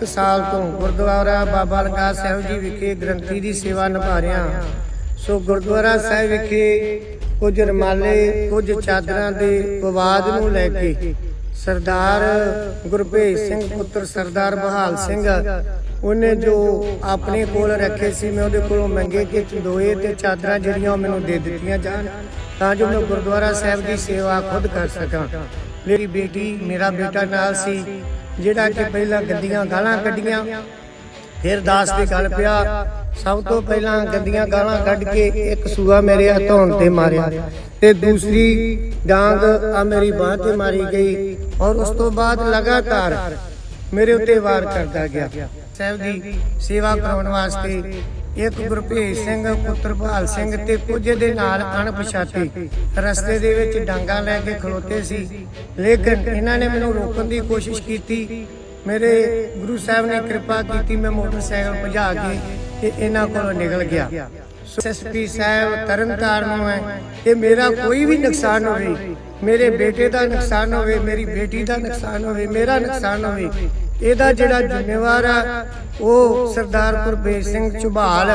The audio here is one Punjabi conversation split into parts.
1 ਸਾਲ ਤੋਂ ਗੁਰਦੁਆਰਾ ਬਾਬਾ ਲੰਗਾ ਸਾਹਿਬ ਜੀ ਵਿਖੇ ਗ੍ਰੰਥੀ ਦੀ ਸੇਵਾ ਨਿਭਾ ਰਿਹਾ ਹਾਂ। ਸੋ ਗੁਰਦੁਆਰਾ ਸਾਹਿਬ ਵਿਖੇ ਕੁਝ ਰਮਾਲੇ, ਕੁਝ ਚਾਦਰਾਂ ਦੇ ਵਿਵਾਦ ਨੂੰ ਲੈ ਕੇ ਸਰਦਾਰ ਗੁਰਭੇਜ ਸਿੰਘ, ਪੁੱਤਰ ਸਰਦਾਰ ਬਹਾਲ ਸਿੰਘ, ਉਹਨੇ ਜੋ ਆਪਣੇ ਕੋਲ ਰੱਖੇ ਸੀ, ਮੈਂ ਉਹਦੇ ਕੋਲੋਂ ਮੰਗੇ ਕਿ ਚੰਦੋਏ ਤੇ ਚਾਦਰਾਂ ਜਿਹੜੀਆਂ ਉਹ ਮੈਨੂੰ ਦੇ ਦਿੱਤੀਆਂ ਜਾਣ, ਤਾਂ ਜੋ ਮੈਂ ਗੁਰਦੁਆਰਾ ਸਾਹਿਬ ਦੀ ਸੇਵਾ ਖੁਦ ਕਰ ਸਕਾਂ। ਮੇਰੀ ਬੇਟੀ, ਮੇਰਾ ਬੇਟਾ ਨਾਲ ਸੀ ਜਿਹੜਾ ਕਿ ਪਹਿਲਾਂ ਗੰਦੀਆਂ ਗਾਲਾਂ ਕੱਢੀਆਂ, ਫਿਰ ਦਾਸ ਦੀ ਗੱਲ ਪਿਆ। ਸਭ ਤੋਂ ਪਹਿਲਾਂ ਗੰਦੀਆਂ ਗਾਲਾਂ ਕੱਢ ਕੇ ਇੱਕ ਸੂਆ ਮੇਰੇ ਹੱਥੋਂ ਤੇ ਮਾਰਿਆ। ਤੇ ਦੂਸਰੀ ਡਾਂਗ ਆ ਮੇਰੀ ਬਾਹ ਤੇ ਮਾਰੀ ਗਈ ਔਰ ਉਸ ਤੋਂ ਬਾਅਦ ਲਗਾਤਾਰ ਮੇਰੇ ਉੱਤੇ ਵਾਰ ਕਰਦਾ ਗਿਆ। ਸਾਹਿਬ ਦੀ ਸੇਵਾ ਕਰਾਉਣ ਵਾਸਤੇ ਇੱਕ ਗੁਰਭੇਜ ਸਿੰਘ, ਪੁੱਤਰ ਸਿੰਘ ਤੇ ਕੁਝ ਦੇ ਨਾਲ ਅਣਪਛਾਤੇ ਰਸਤੇ ਦੇ ਵਿੱਚ ਡਾਂਗਾ ਲੈ ਕੇ ਖਲੋਤੇ ਸੀ। ਲੇਕਿਨ ਇਹਨਾਂ ਨੇ ਮੈਨੂੰ ਰੋਕਣ ਦੀ ਕੋਸ਼ਿਸ਼ ਕੀਤੀ। ਮੇਰੇ ਗੁਰੂ ਸਾਹਿਬ ਨੇ ਕਿਰਪਾ ਕੀਤੀ, ਮੈਂ ਮੋਟਰਸਾਈਕਲ ਭਜਾ ਕੇ ਤੇ ਇਹਨਾਂ ਕੋਲੋਂ ਨਿਕਲ ਗਿਆ। ਐਸਪੀ ਸਾਹਿਬ ਤਰਨਤਾਰਨ ਨੂੰ ਹੈ। ਕਿ ਮੇਰਾ ਕੋਈ ਵੀ ਨੁਕਸਾਨ ਹੋਵੇ। ਮੇਰੇ ਬੇਟੇ ਦਾ ਨੁਕਸਾਨ ਹੋਵੇ, ਮੇਰੀ ਬੇਟੀ ਦਾ ਨੁਕਸਾਨ ਹੋਵੇ, ਮੇਰਾ ਨੁਕਸਾਨ ਹੋਵੇ, ਇਹਦਾ ਜਿਹੜਾ ਜ਼ਿੰਮੇਵਾਰ ਆ, ਉਹ ਸਰਦਾਰ ਗੁਰਬੇਜ ਸਿੰਘ ਝੁਬਾਲ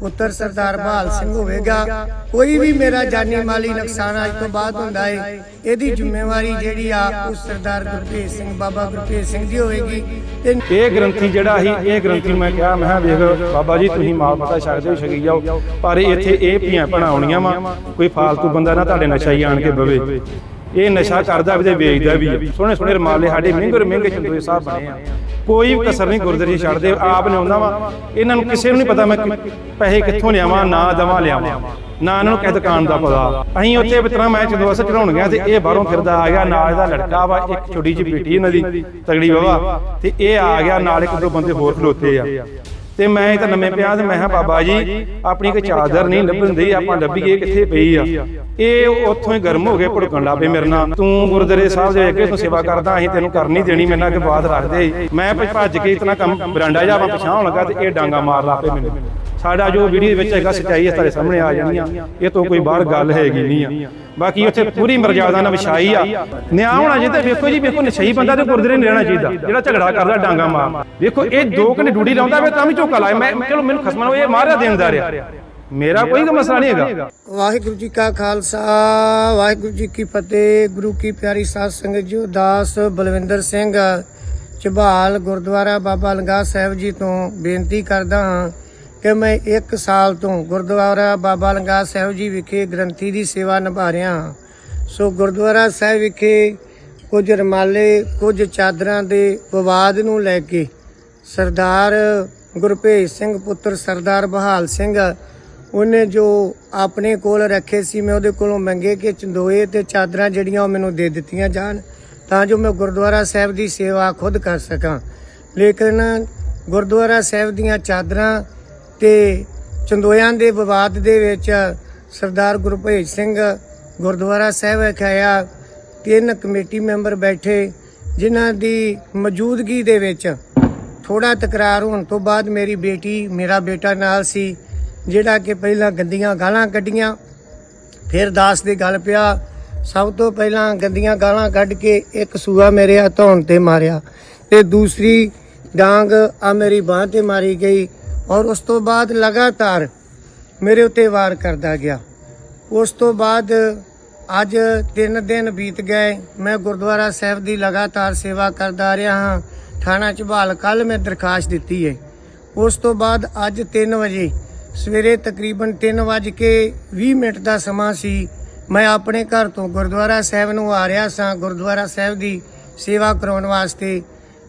ਪੁੱਤਰ ਸਰਦਾਰ ਬਹਾਲ ਸਿੰਘ ਹੋਵੇਗਾ। ਕੋਈ ਵੀ ਮੇਰਾ ਜਾਨੀ ਮਾਲੀ ਨੁਕਸਾਨ ਅੱਜ ਤੋਂ ਬਾਅਦ ਹੁੰਦਾ ਹੈ ਇਹਦੀ ਜ਼ਿੰਮੇਵਾਰੀ ਜਿਹੜੀ ਆ ਉਹ ਸਰਦਾਰ ਗੁਰਬੇਜ ਸਿੰਘ, ਬਾਬਾ ਗੁਰਬੇਜ ਸਿੰਘ ਦੀ ਹੋਵੇਗੀ। ਇਹ ਗ੍ਰੰਥੀ ਜਿਹੜਾ ਸੀ, ਇਹ ਗ੍ਰੰਥੀ ਮੈਂ ਕਿਹਾ, ਮੈਂ ਵੇਖ, ਬਾਬਾ ਜੀ, ਤੁਸੀਂ ਮਾਲ ਪਤਾ ਛਕਦੇ ਹੋ ਛਕੀ ਜਾਓ। ਪਰ ਇੱਥੇ ਇਹ ਧੀਆਂ ਭੈਣਾਂ ਆਉਣੀਆਂ ਵਾ, ਕੋਈ ਫਾਲਤੂ ਬੰਦਾ ਨਾ ਤੁਹਾਡੇ ਨਸ਼ਾ ਹੀ ਆਣ ਕੇ ਬਵੇ। ਇਹ ਨਸ਼ਾ ਕਰਦਾ ਵੀ ਤੇ ਵੇਚਦਾ ਵੀ ਸੋਹਣੇ ਸੋਹਣੇ ਰਮਾਲੇ ਸਾਡੇ ਮਹਿੰਗੇ ਮਹਿੰਗੇ ਚੰਦੋਏ ਸਾਹਿਬ ਬਣੇ ਆ। ਕੋਈ ਕਸਰ ਨਹੀਂ ਗੁਰਦੁਆਰੇ 'ਚ ਛੱਡਦੇ ਆਪ ਨੇ ਆਉਂਦਾ ਵਾ। ਇਹਨਾਂ ਨੂੰ ਕਿਸੇ ਨੂੰ ਨਹੀਂ ਪਤਾ ਮੈਂ ਪੈਸੇ ਕਿੱਥੋਂ ਲਿਆਵਾਂ ਨਾ ਦਵਾ ਲਿਆਵਾਂ। ਨਾ ਇਹਨਾਂ ਨੂੰ ਕਿਸੇ ਦੁਕਾਨ ਦਾ ਪਤਾ। ਅਸੀਂ ਉੱਥੇ ਬਿਤਰਾ ਮੈਂ ਚੰਦੋਸ ਚੜਾਉਣ ਗਿਆ ਤੇ ਇਹ ਬਾਹਰੋਂ ਫਿਰਦਾ ਆ ਗਿਆ ਨਾਲ ਇਹਦਾ ਲੜਕਾ ਵਾ ਇੱਕ ਛੋਟੀ ਜਿਹੀ ਬੇਟੀ ਇਹਨਾਂ ਦੀ ਤਗੜੀ ਬਾਬਾ ਤੇ ਇਹ ਆ ਗਿਆ ਨਾਲ ਇੱਕ ਦੋ ਬੰਦੇ ਹੋਰ ਖਲੋਤੇ ਆ। ਤੇ ਮੈਂ ਇਹ ਤਾਂ ਨਵੇਂ ਪਿਆ ਤੇ ਮੈਂ ਕਿਹਾ ਬਾਬਾ ਜੀ ਆਪਣੀ ਕੋਈ ਚਾਦਰ ਨਹੀਂ ਲੱਭਣ ਆਪਾਂ ਲੱਭੀਏ ਕਿੱਥੇ ਪਈ ਆ? ਇਹ ਉੱਥੋਂ ਹੀ ਗਰਮ ਹੋ ਗਏ ਭੜਕਣ ਲੱਪੇ ਮੇਰੇ ਨਾਲ। ਤੂੰ ਗੁਰਦੁਆਰੇ ਸਾਹਿਬ ਦੇ ਅੱਗੇ ਤੂੰ ਸੇਵਾ ਕਰਦਾ ਅਸੀਂ ਤੈਨੂੰ ਕਰਨੀ ਦੇਣੀ ਮੇਰੇ ਨਾਲ ਕਿ ਬਾਤ ਰੱਖਦੇ ਮੈਂ ਭੱਜ- ਕੇ ਇਤਨਾ ਕੰਮ ਬਰਾਂਡਾ ਜਾ ਮੈਂ ਪਛਾਣ ਲੱਗਾ ਤੇ ਇਹ ਡਾਂਗਾ ਮਾਰ ਲੱਪੇ ਮੈਨੂੰ। ਸਾਡਾ ਜੋ ਵੀਡੀਓ ਵਿੱਚ ਹੈਗਾ ਸੱਚਾਈ ਹੈ ਤੁਹਾਡੇ ਸਾਹਮਣੇ ਆ ਜਾਣੀਆਂ। ਇਹ ਤੋਂ ਕੋਈ ਬਾਹਰ ਗੱਲ ਹੈਗੀ ਨਹੀਂ ਆ। ਬਾਕੀ ਉੱਥੇ ਪੂਰੀ ਮਰਜ਼ਾਦਾ ਨਾਲ ਵਿਛਾਈ ਆ। ਨਿਆਂ ਹੋਣਾ ਚਾਹੀਦਾ, ਵੇਖੋ ਜੀ, ਵੇਖੋ ਨਸ਼ਈ ਬੰਦਾ ਤੇ ਗੁਰਦੁਆਰੇ ਨਹੀਂ ਰਹਿਣਾ ਚਾਹੀਦਾ। ਜਿਹੜਾ ਝਗੜਾ ਕਰਦਾ ਡਾਂਗਾ ਮਾਰ। ਵੇਖੋ, ਇਹ ਦੋ ਘੰਟੇ ਡਿਊਟੀ ਲਾਉਂਦਾ ਵੇ ਤਾਂ ਵੀ ਝੋਕਾ ਲਾਏ। ਮੈਂ ਚਲੋ, ਮੈਨੂੰ ਖਸਮਾਂ ਨੂੰ ਇਹ ਮਾਰਿਆ ਦੇਣਦਾਰ ਆ ਮੇਰਾ ਕੋਈ ਮਸਲਾ ਨਹੀਂ ਹੈਗਾ। ਵਾਹਿਗੁਰੂ ਜੀ ਕਾ ਖਾਲਸਾ, ਵਾਹਿਗੁਰੂ ਜੀ ਕੀ ਫਤਿਹ, ਗੁਰੂ ਕੀ ਪਿਆਰੀ ਸਾਧ ਸੰਗਤ ਜੀ ਦਾਸ ਬਲਵਿੰਦਰ ਸਿੰਘ ਝਬਾਲ ਗੁਰਦੁਆਰਾ ਬਾਬਾ ਲੰਗਾ ਸਾਹਿਬ ਜੀ ਤੋਂ ਬੇਨਤੀ ਕਰਦਾ ਹਾਂ ਕਿ ਮੈਂ 1 ਸਾਲ ਤੋਂ ਗੁਰਦੁਆਰਾ ਬਾਬਾ ਲੰਗਾ ਸਾਹਿਬ ਜੀ ਵਿਖੇ ਗ੍ਰੰਥੀ ਦੀ ਸੇਵਾ ਨਿਭਾ ਰਿਹਾ ਹਾਂ। ਸੋ ਗੁਰਦੁਆਰਾ ਸਾਹਿਬ ਵਿਖੇ ਕੁਝ ਰਮਾਲੇ, ਕੁਝ ਚਾਦਰਾਂ ਦੇ ਵਿਵਾਦ ਨੂੰ ਲੈ ਕੇ ਸਰਦਾਰ ਗੁਰਭੇਜ ਸਿੰਘ ਪੁੱਤਰ ਸਰਦਾਰ ਬਹਾਲ ਸਿੰਘ, ਉਹਨੇ ਜੋ ਆਪਣੇ ਕੋਲ ਰੱਖੇ ਸੀ, ਮੈਂ ਉਹਦੇ ਕੋਲੋਂ ਮੰਗੇ ਕਿ ਚੰਦੋਏ ਤੇ ਚਾਦਰਾਂ ਜਿਹੜੀਆਂ ਉਹ ਮੈਨੂੰ ਦੇ ਦਿੱਤੀਆਂ ਜਾਣ, ਤਾਂ ਜੋ ਮੈਂ ਗੁਰਦੁਆਰਾ ਸਾਹਿਬ ਦੀ ਸੇਵਾ ਖੁਦ ਕਰ ਸਕਾਂ। ਲੇਕਿਨ ਗੁਰਦੁਆਰਾ ਸਾਹਿਬ ਦੀਆਂ ਚਾਦਰਾਂ ਤੇ ਚੰਦੋਇਆਂ ਦੇ ਵਿਵਾਦ ਦੇ ਵਿੱਚ ਸਰਦਾਰ ਗੁਰਭੇਜ ਸਿੰਘ ਗੁਰਦੁਆਰਾ ਸਾਹਿਬ ਵਿਖਾਇਆ ਤਿੰਨ ਕਮੇਟੀ ਮੈਂਬਰ ਬੈਠੇ, ਜਿਨ੍ਹਾਂ ਦੀ ਮੌਜੂਦਗੀ ਦੇ ਵਿੱਚ ਥੋੜਾ ਤਕਰਾਰ ਹੋਣ ਤੋਂ ਬਾਅਦ ਮੇਰੀ ਬੇਟੀ ਮੇਰਾ ਬੇਟਾ ਨਾਲ ਸੀ, ਜਿਹੜਾ ਕਿ ਪਹਿਲਾਂ ਗੰਦੀਆਂ ਗਾਲਾਂ ਕੱਢੀਆਂ। ਫਿਰ ਦਾਸ ਦੀ ਗੱਲ ਪਿਆ, ਸਭ ਤੋਂ ਪਹਿਲਾਂ ਗੰਦੀਆਂ ਗਾਲਾਂ ਕੱਢ ਕੇ ਇੱਕ ਸੂਆ ਮੇਰੇ ਹੱਥੋਂ ਤੇ ਮਾਰਿਆ ਤੇ ਦੂਸਰੀ ਡਾਂਗ ਆ ਮੇਰੀ ਬਾਹ ਤੇ ਮਾਰੀ ਗਈ। ਔਰ ਉਸ ਤੋਂ ਬਾਅਦ ਲਗਾਤਾਰ ਮੇਰੇ ਉੱਤੇ ਵਾਰ ਕਰਦਾ ਗਿਆ। ਉਸ ਤੋਂ ਬਾਅਦ ਅੱਜ 3 ਦਿਨ ਬੀਤ ਗਏ। ਮੈਂ ਗੁਰਦੁਆਰਾ ਸਾਹਿਬ ਦੀ ਲਗਾਤਾਰ ਸੇਵਾ ਕਰਦਾ ਰਿਹਾ ਹਾਂ। ਥਾਣਾ ਝਬਾਲ ਕੱਲ ਮੈਂ ਦਰਖਾਸਤ ਦਿੱਤੀ ਹੈ। ਉਸ ਤੋਂ ਬਾਅਦ ਅੱਜ 3 ਵਜੇ ਸਵੇਰੇ ਤਕਰੀਬਨ 3 ਵਜੇ ਕੇ 20 ਮਿੰਟ ਦਾ ਸਮਾਂ ਸੀ। ਮੈਂ ਆਪਣੇ ਘਰ ਤੋਂ ਗੁਰਦੁਆਰਾ ਸਾਹਿਬ ਨੂੰ ਆ ਰਿਹਾ ਸਾਂ। ਗੁਰਦੁਆਰਾ ਸਾਹਿਬ ਦੀ ਸੇਵਾ ਕਰਾਉਣ ਵਾਸਤੇ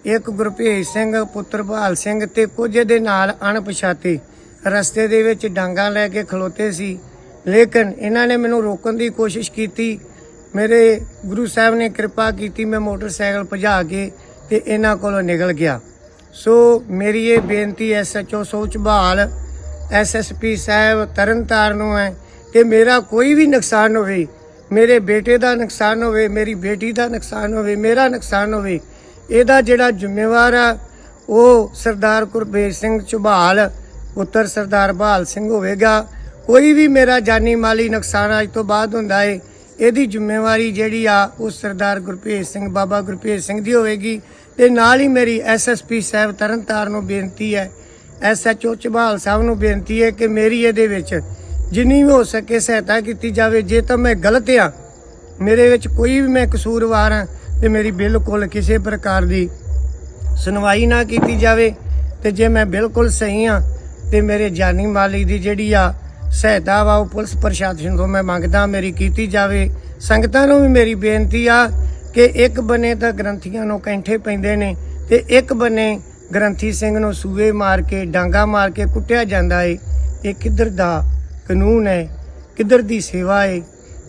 ਇੱਕ ਗੁਰਭੇਜ ਸਿੰਘ, ਪੁੱਤਰ ਭਾਲ ਸਿੰਘ ਤੇ ਕੁਝ ਦੇ ਨਾਲ ਅਣਪਛਾਤੇ। ਰਸਤੇ ਦੇ ਵਿੱਚ ਡਾਂਗਾ ਲੈ ਕੇ ਖਲੋਤੇ ਸੀ। ਲੇਕਿਨ ਇਹਨਾਂ ਨੇ ਮੈਨੂੰ ਰੋਕਣ ਦੀ ਕੋਸ਼ਿਸ਼ ਕੀਤੀ। ਮੇਰੇ ਗੁਰੂ ਸਾਹਿਬ ਨੇ ਕਿਰਪਾ ਕੀਤੀ, ਮੈਂ ਮੋਟਰਸਾਈਕਲ ਭਜਾ ਕੇ ਤੇ ਇਹਨਾਂ ਕੋਲੋਂ ਨਿਕਲ ਗਿਆ। ਸੋ ਮੇਰੀ ਇਹ ਬੇਨਤੀ ਐਸਐਚਓ ਸੋਚ ਬਹਾਲ ਐਸਐਸਪੀ ਸਾਹਿਬ, ਤਰਨਤਾਰਨ ਨੂੰ ਹੈ ਕਿ ਮੇਰਾ ਕੋਈ ਵੀ ਨੁਕਸਾਨ ਹੋਵੇ, ਮੇਰੇ ਬੇਟੇ ਦਾ ਨੁਕਸਾਨ ਹੋਵੇ, ਮੇਰੀ ਬੇਟੀ ਦਾ ਨੁਕਸਾਨ ਹੋਵੇ, ਮੇਰਾ ਨੁਕਸਾਨ ਹੋਵੇ ਇਹਦਾ ਜਿਹੜਾ ਜ਼ਿੰਮੇਵਾਰ ਆ, ਉਹ ਸਰਦਾਰ ਗੁਰਬੇਜ ਸਿੰਘ ਝੁਬਾਲ ਪੁੱਤਰ ਸਰਦਾਰ ਬਹਾਲ ਸਿੰਘ ਹੋਵੇਗਾ। ਕੋਈ ਵੀ ਮੇਰਾ ਜਾਨੀ ਮਾਲੀ ਨੁਕਸਾਨ ਅੱਜ ਤੋਂ ਬਾਅਦ ਹੁੰਦਾ ਏ, ਇਹਦੀ ਜ਼ਿੰਮੇਵਾਰੀ ਜਿਹੜੀ ਆ, ਉਹ ਸਰਦਾਰ ਗੁਰਭੇਜ ਸਿੰਘ, ਬਾਬਾ ਗੁਰਭੇਜ ਸਿੰਘ ਦੀ ਹੋਵੇਗੀ। ਤੇ ਨਾਲ ਹੀ ਮੇਰੀ ਐਸਐਸਪੀ ਸਾਹਿਬ ਤਰਨਤਾਰਨ ਨੂੰ ਬੇਨਤੀ ਹੈ ਐਸਐਚਓ ਝਬਾਲ ਸਾਹਿਬ ਨੂੰ ਬੇਨਤੀ ਹੈ ਕਿ ਮੇਰੀ ਇਹਦੇ ਵਿੱਚ ਜਿੰਨੀ ਵੀ ਹੋ ਸਕੇ ਸਹਾਇਤਾ ਕੀਤੀ ਜਾਵੇ। ਜੇ ਤਾਂ ਮੈਂ ਗਲਤ ਆ, ਮੇਰੇ ਵਿੱਚ ਕੋਈ ਵੀ ਮੈਂ ਕਸੂਰਵਾਰ ਹਾਂ ਤੇ ਮੇਰੀ ਬਿਲਕੁਲ ਕਿਸੇ ਪ੍ਰਕਾਰ ਦੀ ਸੁਣਵਾਈ ਨਾ ਕੀਤੀ ਜਾਵੇ ਤੇ ਜੇ ਮੈਂ ਬਿਲਕੁਲ ਸਹੀ ਹਾਂ ਤੇ ਮੇਰੇ ਜਾਨੀ ਮਾਲੀ ਦੀ ਜਿਹੜੀ ਆ ਸਹਾਇਤਾ ਵਾ ਉਹ ਪੁਲਿਸ ਪ੍ਰਸ਼ਾਸਨ ਤੋਂ ਮੈਂ ਮੰਗਦਾ ਮੇਰੀ ਕੀਤੀ ਜਾਵੇ। ਸੰਗਤਾਂ ਨੂੰ ਵੀ ਮੇਰੀ ਬੇਨਤੀ ਆ ਕਿ ਇੱਕ ਬੰਨੇ ਤਾਂ ਗ੍ਰੰਥੀਆਂ ਨੂੰ ਕੈਂਠੇ ਪੈਂਦੇ ਨੇ ਤੇ ਇੱਕ ਬੰਨੇ ਗ੍ਰੰਥੀ ਸਿੰਘ ਨੂੰ ਸੂਏ ਮਾਰ ਕੇ, ਡਾਂਗਾ ਮਾਰ ਕੇ ਕੁੱਟਿਆ ਜਾਂਦਾ ਏ। ਇਹ ਕਿੱਧਰ ਦਾ ਕਾਨੂੰਨ ਹੈ? ਕਿੱਧਰ ਦੀ ਸੇਵਾ ਏ?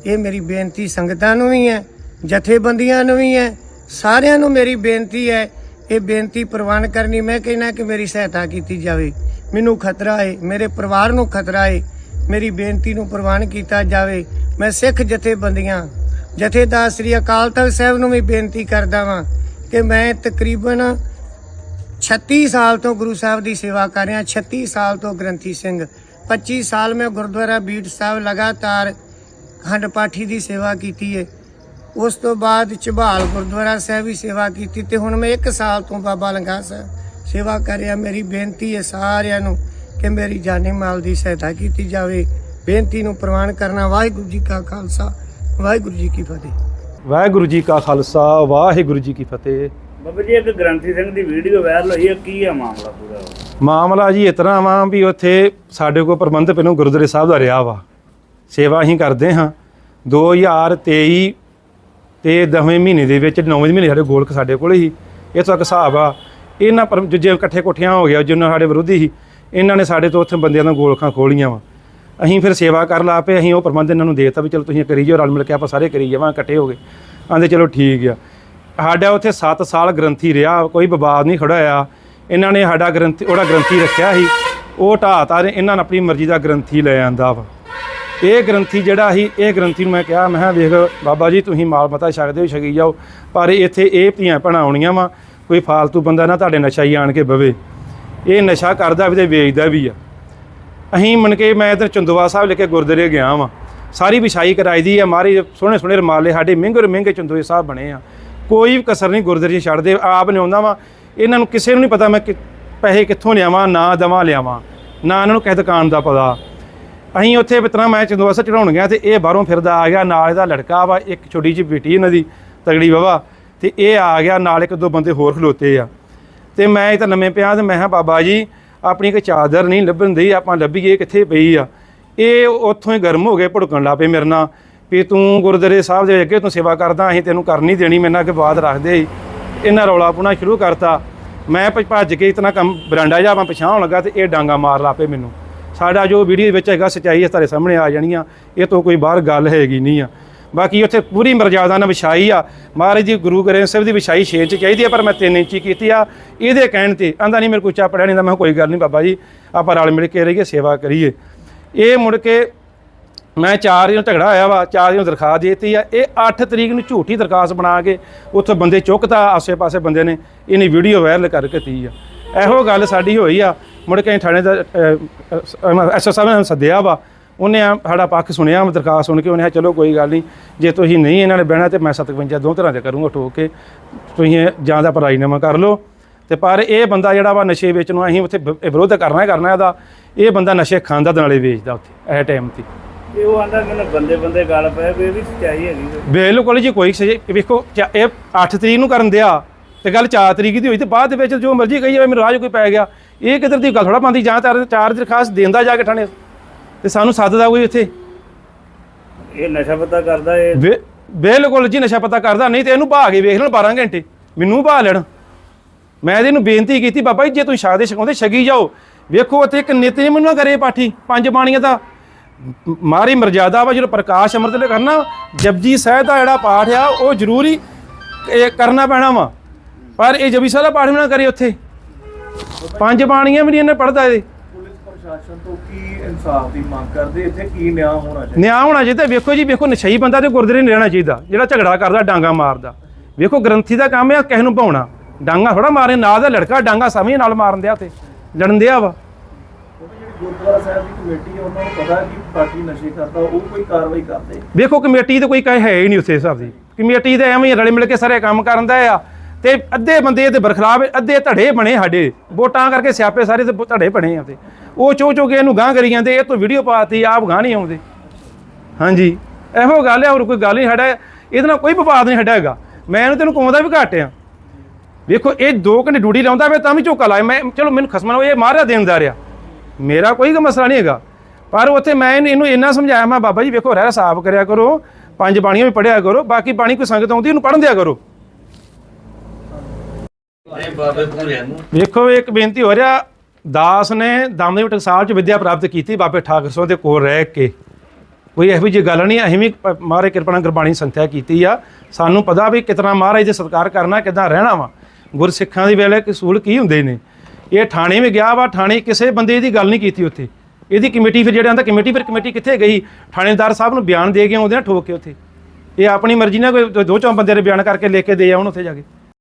ਇਹ ਮੇਰੀ ਬੇਨਤੀ ਸੰਗਤਾਂ ਨੂੰ ਵੀ ਹੈ। ਜਥੇਬੰਦੀਆਂ ਨੂੰ ਵੀ ਹੈ, ਸਾਰਿਆਂ ਨੂੰ ਮੇਰੀ ਬੇਨਤੀ ਹੈ, ਇਹ ਬੇਨਤੀ ਪ੍ਰਵਾਨ ਕਰਨੀ, ਮੈਂ ਕਹਿਣਾ ਕਿ ਮੇਰੀ ਸਹਾਇਤਾ ਕੀਤੀ ਜਾਵੇ। ਮੈਨੂੰ ਖਤਰਾ ਹੈ, ਮੇਰੇ ਪਰਿਵਾਰ ਨੂੰ ਖਤਰਾ ਹੈ, ਮੇਰੀ ਬੇਨਤੀ ਨੂੰ ਪ੍ਰਵਾਨ ਕੀਤਾ ਜਾਵੇ। ਮੈਂ ਸਿੱਖ ਜਥੇਬੰਦੀਆਂ, ਜਥੇਦਾਰ ਸ੍ਰੀ ਅਕਾਲ ਤਖਤ ਸਾਹਿਬ ਨੂੰ ਵੀ ਬੇਨਤੀ ਕਰਦਾ ਵਾਂ ਕਿ ਮੈਂ ਤਕਰੀਬਨ 36 ਸਾਲ ਤੋਂ ਗੁਰੂ ਸਾਹਿਬ ਦੀ ਸੇਵਾ ਕਰ ਰਿਹਾ 36 ਸਾਲ ਤੋਂ ਗ੍ਰੰਥੀ ਸਿੰਘ 25 ਸਾਲ ਮੈਂ ਗੁਰਦੁਆਰਾ ਬੀੜ ਸਾਹਿਬ ਲਗਾਤਾਰ ਖੰਡ ਪਾਠੀ ਦੀ ਸੇਵਾ ਕੀਤੀ ਹੈ। ਉਸ ਤੋਂ ਬਾਅਦ ਝਬਾਲ ਗੁਰਦੁਆਰਾ ਸਾਹਿਬ ਵੀ ਸੇਵਾ ਕੀਤੀ ਤੇ ਹੁਣ ਮੈਂ 1 ਸਾਲ ਤੋਂ ਬਾਬਾ ਲੰਗਾ ਸਾਹਿਬ ਸੇਵਾ ਕਰ ਰਿਹਾ। ਮੇਰੀ ਬੇਨਤੀ ਹੈ ਸਾਰਿਆਂ ਨੂੰ ਕਿ ਮੇਰੀ ਜਾਨੀ ਮਾਲ ਦੀ ਸਹਾਇਤਾ ਕੀਤੀ ਜਾਵੇ। ਬੇਨਤੀ ਨੂੰ ਪ੍ਰਵਾਨ ਕਰਨਾ। ਵਾਹਿਗੁਰੂ ਜੀ ਕਾ ਖਾਲਸਾ। ਵਾਹਿਗੁਰੂ ਜੀ ਕੀ ਫਤਿਹ। ਵਾਹਿਗੁਰੂ ਜੀ ਕਾ ਖਾਲਸਾ। ਵਾਹਿਗੁਰੂ ਜੀ ਕੀ ਫਤਿਹ। ਬਾਬਾ ਜੀ ਇੱਕ ਗ੍ਰੰਥੀ ਸਿੰਘ ਦੀ ਵੀਡੀਓ ਵਾਇਰਲ ਹੋਈ ਹੈ। ਕੀ ਹੈ ਮਾਮਲਾ ਪੂਰਾ? ਮਾਮਲਾ ਜੀ ਇਤਨਾ ਵਾ ਵੀ ਉੱਥੇ ਸਾਡੇ ਕੋਲ ਪ੍ਰਬੰਧ ਪਹਿਲਾਂ ਗੁਰਦੁਆਰੇ ਸਾਹਿਬ ਦਾ ਰਿਹਾ ਵਾ। ਸੇਵਾ ਅਸੀਂ ਕਰਦੇ ਹਾਂ। 2023 ਤੇ 10ਵੇਂ ਮਹੀਨੇ ਦੇ ਵਿੱਚ 9ਵੇਂ ਮਹੀਨੇ ਸਾਡੇ ਗੋਲਕ ਸਾਡੇ ਕੋਲ ਹੀ ਇਹ ਤੋਂ ਇੱਕ ਹਿਸਾਬ ਆ। ਇਹਨਾਂ ਪਰ ਜੇ ਇਕੱਠੇ ਕੋਠੀਆਂ ਹੋ ਗਿਆ ਜਿਨ੍ਹਾਂ ਸਾਡੇ ਵਿਰੋਧੀ ਸੀ, ਇਹਨਾਂ ਨੇ ਸਾਡੇ ਤੋਂ ਉੱਥੇ ਬੰਦਿਆਂ ਦੀਆਂ ਗੋਲਕਾਂ ਖੋਲੀਆਂ ਵਾ। ਅਸੀਂ ਫਿਰ ਸੇਵਾ ਕਰ ਲਾ ਪਏ, ਅਸੀਂ ਉਹ ਪ੍ਰਬੰਧ ਇਹਨਾਂ ਨੂੰ ਦੇਤਾ ਵੀ ਚਲੋ ਤੁਸੀਂ ਕਰੀ ਜਾਓ, ਰਲ ਮਿਲ ਕੇ ਆਪਾਂ ਸਾਰੇ ਕਰੀ ਜਾਵਾਂ, ਇਕੱਠੇ ਹੋ ਗਏ ਆਂਦੇ ਚਲੋ ਠੀਕ ਆ। ਸਾਡਾ ਉੱਥੇ 7 ਸਾਲ ਗ੍ਰੰਥੀ ਰਿਹਾ, ਕੋਈ ਵਿਵਾਦ ਨਹੀਂ ਖੜਾ ਆ ਇਹਨਾਂ ਨੇ ਸਾਡਾ ਗ੍ਰੰਥੀ, ਉਹਦਾ ਗ੍ਰੰਥੀ ਰੱਖਿਆ ਸੀ। ਉਹ ਢਾਤਾ ਨੇ ਇਹਨਾਂ ਨੇ ਆਪਣੀ ਮਰਜ਼ੀ ਦਾ ਗ੍ਰੰਥੀ ਲੈ ਆਂਦਾ ਵਾ। ਇਹ ਗ੍ਰੰਥੀ ਜਿਹੜਾ ਸੀ, ਇਹ ਗ੍ਰੰਥੀ ਨੂੰ ਮੈਂ ਕਿਹਾ ਮੈਂ ਕਿਹਾ, ਵੇਖ ਬਾਬਾ ਜੀ, ਤੁਸੀਂ ਮਾਲ ਮਤਾ ਛਕਦੇ ਹੋ ਛਕੀ ਜਾਓ। ਪਰ ਇੱਥੇ ਇਹ ਧੀਆਂ ਭੈਣਾਂ ਆਉਣੀਆਂ ਵਾ, ਕੋਈ ਫਾਲਤੂ ਬੰਦਾ ਨਾ ਤੁਹਾਡੇ ਨਸ਼ਾ ਹੀ ਆਣ ਕੇ ਬਵੇ। ਇਹ ਨਸ਼ਾ ਕਰਦਾ ਵੀ ਤੇ ਵੇਚਦਾ ਵੀ ਆ। ਅਸੀਂ ਮਨ ਕੇ ਮੈਂ ਇਧਰ ਚੰਦੋਵਾ ਸਾਹਿਬ ਲੈ ਕੇ ਗੁਰਦੁਆਰੇ ਗਿਆ ਵਾਂ। ਸਾਰੀ ਵਿਛਾਈ ਕਰਾਈ ਦੀ ਆ, ਮਾਰੇ ਸੋਹਣੇ ਸੋਹਣੇ ਰਮਾਲੇ ਸਾਡੇ ਮਹਿੰਗੇ ਮਹਿੰਗੇ ਚੰਦੋਏ ਸਾਹਿਬ ਬਣੇ ਆ। ਕੋਈ ਵੀ ਕਸਰ ਨਹੀਂ ਗੁਰਦੁਆਰੇ ਛੱਡਦੇ, ਆਪ ਲਿਆਉਂਦਾ ਵਾਂ। ਇਹਨਾਂ ਨੂੰ ਕਿਸੇ ਨੂੰ ਨਹੀਂ ਪਤਾ ਮੈਂ ਕਿ ਪੈਸੇ ਕਿੱਥੋਂ ਲਿਆਵਾਂ, ਨਾ ਦਵਾਂ ਲਿਆਵਾਂ। ਨਾ ਇਹਨਾਂ ਨੂੰ ਕਿਸੇ ਦੁਕਾਨ ਦਾ ਪਤਾ। ਅਸੀਂ ਉੱਥੇ ਬਿਤਨਾ ਮੈਂ ਚੰਦੋਆ ਚੜਾਉਣ ਗਿਆ ਤੇ ਇਹ ਬਾਹਰੋਂ ਫਿਰਦਾ ਆ ਗਿਆ, ਨਾਲ ਇਹਦਾ ਲੜਕਾ ਵਾ, ਇੱਕ ਛੋਟੀ ਜਿਹੀ ਬੇਟੀ ਇਹਨਾਂ ਦੀ, ਤਗੜੀ ਬਾਬਾ। ਤੇ ਇਹ ਆ ਗਿਆ, ਨਾਲ ਇੱਕ ਦੋ ਬੰਦੇ ਹੋਰ ਖਲੋਤੇ ਆ। ਤੇ ਮੈਂ ਇਹ ਤਾਂ ਨਵੇਂ ਪਿਆ ਤੇ ਮੈਂ ਹਾਂ ਬਾਬਾ ਜੀ, ਆਪਣੀ ਇੱਕ ਚਾਦਰ ਨਹੀਂ ਲੱਭਣ ਦੀ, ਆਪਾਂ ਲੱਭੀਏ ਕਿੱਥੇ ਪਈ ਆ? ਇਹ ਉੱਥੋਂ ਹੀ ਗਰਮ ਹੋ ਗਏ, ਭੜਕਣ ਲੱਗ ਪਏ ਮੇਰੇ ਨਾਲ। ਵੀ ਤੂੰ ਗੁਰਦੁਆਰੇ ਸਾਹਿਬ ਦੇ ਅੱਗੇ ਤੂੰ ਸੇਵਾ ਕਰਦਾ, ਅਸੀਂ ਤੈਨੂੰ ਕਰਨੀ ਦੇਣੀ, ਮੇਰੇ ਨਾਲ ਬਾਤ ਰੱਖਦੇ ਸੀ। ਇਹਨਾਂ ਰੌਲਾ ਪੁਣਾ ਸ਼ੁਰੂ ਕਰਤਾ। ਮੈਂ ਭੱਜ- ਕੇ ਇਤਨਾ ਕੰਮ ਬਰਾਂਡਾ ਜਾ ਮੈਂ ਪਛਾਣ ਲੱਗਾ ਤੇ ਇਹ ਡਾਂਗਾ ਮਾਰ ਲਾ ਪਏ ਮੈਨੂੰ। ਸਾਡਾ ਜੋ ਵੀਡੀਓ ਵਿੱਚ ਹੈਗਾ, ਸਚਾਈ ਇਸ ਤੁਹਾਡੇ ਸਾਹਮਣੇ ਆ ਜਾਣੀ ਆ। ਇਹ ਤੋਂ ਕੋਈ ਬਾਹਰ ਗੱਲ ਹੈਗੀ ਨਹੀਂ ਆ। ਬਾਕੀ ਉੱਥੇ ਪੂਰੀ ਮਰਜ਼ਾਦਾ ਨਾਲ ਵਿਛਾਈ ਆ। ਮਹਾਰਾਜ ਜੀ, ਗੁਰੂ ਗ੍ਰੰਥ ਸਾਹਿਬ ਦੀ ਵਿਛਾਈ 6 ਇੰਚ ਚਾਹੀਦੀ ਆ, ਪਰ ਮੈਂ 3 ਇੰਚ ਹੀ ਕੀਤੀ ਆ। ਇਹਦੇ ਕਹਿਣ ਤੇ ਆਂਦਾ ਨਹੀਂ, ਮੇਰੇ ਕੋਈ ਚਾਪੜਿਆ ਨਹੀਂ ਦਾ ਮੈਂ ਕਿਹਾ ਕੋਈ ਗੱਲ ਨਹੀਂ ਬਾਬਾ ਜੀ, ਆਪਾਂ ਰਲ ਮਿਲ ਕੇ ਰਹੀਏ, ਸੇਵਾ ਕਰੀਏ। ਇਹ ਮੁੜ ਕੇ ਮੈਂ 4 ਦਿਨ ਝਗੜਾ ਹੋਇਆ ਵਾ 4 ਦਿਨ ਦਰਖਾਸਤ ਦਿੱਤੀ ਆ। ਇਹ 8 ਤਰੀਕ ਨੂੰ ਝੂਠੀ ਦਰਖਾਸਤ ਬਣਾ ਕੇ ਉੱਥੇ ਬੰਦੇ ਚੁੱਕਤਾ, ਆਸੇ-ਪਾਸੇ ਬੰਦੇ ਨੇ ਇਹਨੇ ਵੀਡੀਓ ਵਾਇਰਲ ਕਰਕੇ ਤੀ ਆ। ਇਹੋ ਗੱਲ ਸਾਡੀ ਹੋਈ ਆ। ਮੁੜ ਕੇ ਅਸੀਂ ਥਾਣੇ ਦਾ ਐਸਐਸ ਸਾਹਿਬ ਨੇ ਸੱਦਿਆ ਵਾ। ਉਹਨੇ ਆ ਸਾਡਾ ਪੱਖ ਸੁਣਿਆ ਦਰਖਾਸਤ ਸੁਣ ਕੇ ਉਹਨੇ ਕਿਹਾ ਚਲੋ ਕੋਈ ਗੱਲ ਨਹੀਂ ਜੇ ਤੁਸੀਂ ਨਹੀਂ ਇਹਨਾਂ ਨੇ ਬਹਿਣਾ ਤੇ ਮੈਂ 57 ਦੋ ਤਰ੍ਹਾਂ ਦੇ ਕਰੂੰਗਾ ਠੋਕ ਕੇ। ਤੁਸੀਂ ਇਹ ਜਾਂ ਦਾ ਰਾਜੀਨਾਮਾ ਕਰ ਲਓ। ਤੇ ਪਰ ਇਹ ਬੰਦਾ ਜਿਹੜਾ ਵਾ ਨਸ਼ੇ ਵੇਚਣ ਨੂੰ ਅਸੀਂ ਉੱਥੇ ਵਿ- ਵਿਰੋਧ ਕਰਨਾ ਹੀ ਕਰਨਾ ਇਹਦਾ। ਇਹ ਬੰਦਾ ਨਸ਼ੇ ਖਾਂਦਾ ਤੇ ਨਾਲੇ ਵੇਚਦਾ ਉੱਥੇ ਇਹ ਟਾਈਮ ਤੇ। ਇਹ ਉਹ ਆਂਦਾ ਮੈਨੂੰ ਬੰਦੇ ਬੰਦੇ ਗੱਲ ਪਏ ਵੀ ਇਹ ਵੀ ਸੱਚਾਈ ਹੈਗੀ। ਬਿਲਕੁਲ ਜੀ ਕੋਈ ਸਹੀ ਵੇਖੋ ਚਾ- ਇਹ 8 ਤਰੀਕ ਨੂੰ ਕਰਨ ਦਿਆ। ਤੇ ਗੱਲ 4 ਤਰੀਕ ਦੀ ਹੋਈ ਤੇ ਬਾਅਦ ਦੇ ਵਿੱਚ ਜੋ ਮਰਜ਼ੀ ਕਹੀ ਜਾਵੇ ਮੈਨੂੰ ਰਾਜ ਕੋਈ ਪੈ ਗਿਆ। ਇਹ ਕਿਧਰ ਦੀ ਗੱਲ ਥੋੜਾ ਬੰਦੀ ਜਾਂ ਤਾਂ ਚਾਰ ਦਰਖਾਸਤ ਦੇਂਦਾ ਜਾ ਕੇ ਠਾਣੇ। ਤੇ ਸਾਨੂੰ ਸੱਦਦਾ ਕੋਈ ਇੱਥੇ ਇਹ ਨਸ਼ਾ ਪਤਾ ਕਰਦਾ ਇਹ? ਬਿਲਕੁਲ ਜੀ ਨਸ਼ਾ ਪਤਾ ਕਰਦਾ ਨਹੀਂ ਤੇ ਇਹਨੂੰ ਭਾਗ ਕੇ ਵੇਖ ਲੈਣ 12 ਘੰਟੇ। ਮੈਨੂੰ ਭਾਲ ਲੈਣ। ਮੈਂ ਇਹਨੂੰ ਬੇਨਤੀ ਕੀਤੀ ਬਾਬਾ ਜੀ ਜੇ ਤੁਸੀਂ ਛਕਦੇ ਛਕਾਉਂਦੇ ਛਕੀ ਜਾਓ। ਵੇਖੋ ਉੱਥੇ ਇੱਕ ਨਿਤਨੇਮ ਨੂੰ ਕਰੇ ਪਾਠੀ ਪੰਜ ਬਾਣੀਆਂ ਦਾ। ਮਾਰੀ ਮਰਜ਼ਾਦਾ ਵਾ ਜਦੋਂ ਪ੍ਰਕਾਸ਼ ਅੰਮ੍ਰਿਤ ਲਈ ਕਰਨਾ ਜਪਜੀ ਸਾਹਿਬ ਦਾ ਜਿਹੜਾ ਪਾਠ ਆ ਉਹ ਜ਼ਰੂਰੀ ਇਹ ਕਰਨਾ ਪੈਣਾ ਵਾ। ਪਰ ਇਹ ਸਾਹਿਬ ਦਾ ਪਾਠ ਵੀ ਨਾ ਕਰੇ ਉੱਥੇ। ਪੰਜ ਬਾਣੀਆਂ ਵੀ ਨਹੀਂ ਇਹਨੇ ਪੜਦਾ ਇਹਦੇ ਪੁਲਿਸ ਪ੍ਰਸ਼ਾਸਨ ਤੋਂ ਕੀ ਇਨਸਾਫ ਦੀ ਮੰਗ ਕਰਦੇ? ਇੱਥੇ ਕੀ ਨਿਆਂ ਹੋਣਾ ਚਾਹੀਦਾ? ਨਿਆਂ ਹੋਣਾ ਚਾਹੀਦਾ। ਵੇਖੋ ਜੀ ਵੇਖੋ ਨਸ਼ਈ ਬੰਦਾ ਤੇ ਗੁਰਦੁਆਰੇ ਨਹੀਂ ਰਹਿਣਾ ਚਾਹੀਦਾ। ਜਿਹੜਾ ਝਗੜਾ ਕਰਦਾ ਡਾਂਗਾ ਮਾਰਦਾ। ਵੇਖੋ ਗ੍ਰੰਥੀ ਦਾ ਕੰਮ ਹੈ ਕਿਸੇ ਨੂੰ ਭਾਉਣਾ। ਡਾਂਗਾ ਥੋੜਾ ਮਾਰੇ ਨਾਲ ਦਾ ਲੜਕਾ ਡਾਂਗਾ ਸਮੇਂ ਨਾਲ ਮਾਰਨ ਦਿਆ ਤੇ ਲੜਨ ਦਿਆ ਵਾ। ਗੁਰਦੁਆਰਾ ਸਾਹਿਬ ਦੀ ਕਮੇਟੀ ਹੈ, ਉਹਨਾਂ ਨੂੰ ਪਤਾ ਕਿ ਪਾਰਟੀ ਨਸ਼ੇ ਕਰਦਾ ਉਹ ਕੋਈ ਕਾਰਵਾਈ ਕਰਦੇ? ਵੇਖੋ ਕਮੇਟੀ ਤੇ ਕੋਈ ਕਹੇ ਹੈ ਹੀ ਨਹੀਂ ਉਸੇ ਹਿਸਾਬ ਦੀ। ਕਮੇਟੀ ਤੇ ਐਵੇਂ ਰਲੇ ਮਿਲ ਕੇ ਸਾਰੇ ਕੰਮ ਕਰਨ ਦਾ ਆ। ਤੇ ਅੱਧੇ ਬੰਦੇ ਇਹਦੇ ਬਰਖਲਾਫ ਅੱਧੇ ਧੜੇ ਬਣੇ ਸਾਡੇ। ਵੋਟਾਂ ਕਰਕੇ ਸਿਆਪੇ ਸਾਰੇ ਤੇ ਧੜੇ ਬਣੇ ਆ ਤੇ ਉਹ ਚੋ ਚੋ ਕੇ ਇਹਨੂੰ ਗਾਂ ਕਰੀ ਜਾਂਦੇ, ਇਹ ਤੋਂ ਵੀਡੀਓ ਪਾਤੀ, ਆਪ ਗਾਂ ਨਹੀਂ ਆਉਂਦੇ। ਹਾਂਜੀ, ਇਹੋ ਗੱਲ ਹੈ ਹੋਰ ਕੋਈ ਗੱਲ ਨਹੀਂ ਸਾਡਾ, ਇਹਦੇ ਨਾਲ ਕੋਈ ਵਿਵਾਦ ਨਹੀਂ ਸਾਡਾ ਹੈਗਾ। ਮੈਂ ਇਹਨੂੰ ਤੈਨੂੰ ਕਮਾਉਂਦਾ ਵੀ ਘੱਟ ਆ। ਵੇਖੋ, ਇਹ ਦੋ ਘੰਟੇ ਡਿਊਟੀ ਲਾਉਂਦਾ ਵੇ ਤਾਂ ਵੀ ਝੋਕਾ ਲਾਇਆ। ਮੈਂ ਚਲੋ, ਮੈਨੂੰ ਖਸਮਾਂ ਨੂੰ ਇਹ ਮਾਰਿਆ ਦੇਣਦਾਰ ਆ ਮੇਰਾ ਕੋਈ ਮਸਲਾ ਨਹੀਂ ਹੈਗਾ। ਪਰ ਉੱਥੇ ਮੈਂ ਇਹਨੂੰ- ਇਹਨੂੰ ਇੰਨਾ ਸਮਝਾਇਆ, ਮੈਂ ਬਾਬਾ ਜੀ, ਵੇਖੋ, ਰਹਿ ਸਾਫ਼ ਕਰਿਆ ਕਰੋ। ਪੰਜ ਬਾਣੀਆਂ ਵੀ ਪੜਿਆ ਕਰੋ। ਬਾਕੀ ਬਾਣੀ ਕੋਈ ਸੰਗਤ ਆਉਂਦੀ, ਉਹਨੂੰ ਪੜਨ ਦਿਆ ਕਰੋ। ਵੇਖੋ, ਇੱਕ ਬੇਨਤੀ ਹੋ ਰਿਹਾ, ਦਾਸ ਨੇ ਦਮਦਮੀ ਟਕਸਾਲ ਚ ਵਿੱਦਿਆ ਪ੍ਰਾਪਤ ਕੀਤੀ, ਬਾਬੇ ਠਾਕੁਰ ਸਿੰਘ ਦੇ ਕੋਲ ਰਹਿ ਕੇ। ਕੋਈ ਇਹੋ ਜਿਹੀ ਗੱਲ ਨਹੀਂ, ਅਸੀਂ ਵੀ ਮਹਾਰਾਜ ਕਿਰਪਾ ਗੁਰਬਾਣੀ ਸੰਥਿਆ ਕੀਤੀ ਆ। ਸਾਨੂੰ ਪਤਾ ਵੀ ਕਿਤਨਾ ਮਹਾਰਾਜ ਦੇ ਸਤਿਕਾਰ ਕਰਨਾ, ਕਿਦਾਂ ਰਹਿਣਾ ਵਾ। ਗੁਰਸਿੱਖਾਂ ਦੀ ਵੇਲੇ ਕਸੂਲ ਕੀ ਹੁੰਦੇ ਨੇ? ਇਹ ਥਾਣੇ ਵੀ ਗਿਆ ਵਾ, ਥਾਣੇ ਕਿਸੇ ਬੰਦੇ ਦੀ ਗੱਲ ਨਹੀਂ ਕੀਤੀ ਉੱਥੇ। ਇਹਦੀ ਕਮੇਟੀ ਫਿਰ ਜਿਹੜਾ ਆਂਦਾ ਕਮੇਟੀ ਫਿਰ ਕਮੇਟੀ ਕਿੱਥੇ ਗਈ? ਥਾਣੇਦਾਰ ਸਾਹਿਬ ਨੂੰ ਬਿਆਨ ਦੇ ਕੇ ਆਉਂਦੇ ਆ, ਠੋਕ ਕੇ ਉੱਥੇ। ਇਹ ਆਪਣੀ ਮਰਜ਼ੀ ਨਾਲ ਕੋਈ ਦੋ ਚੌਂ ਬੰਦੇ ਦੇ ਬਿਆਨ ਕਰਕੇ ਲੈ ਕੇ ਦੇ ਆਉਣ ਉੱਥੇ ਜਾ ਕੇ।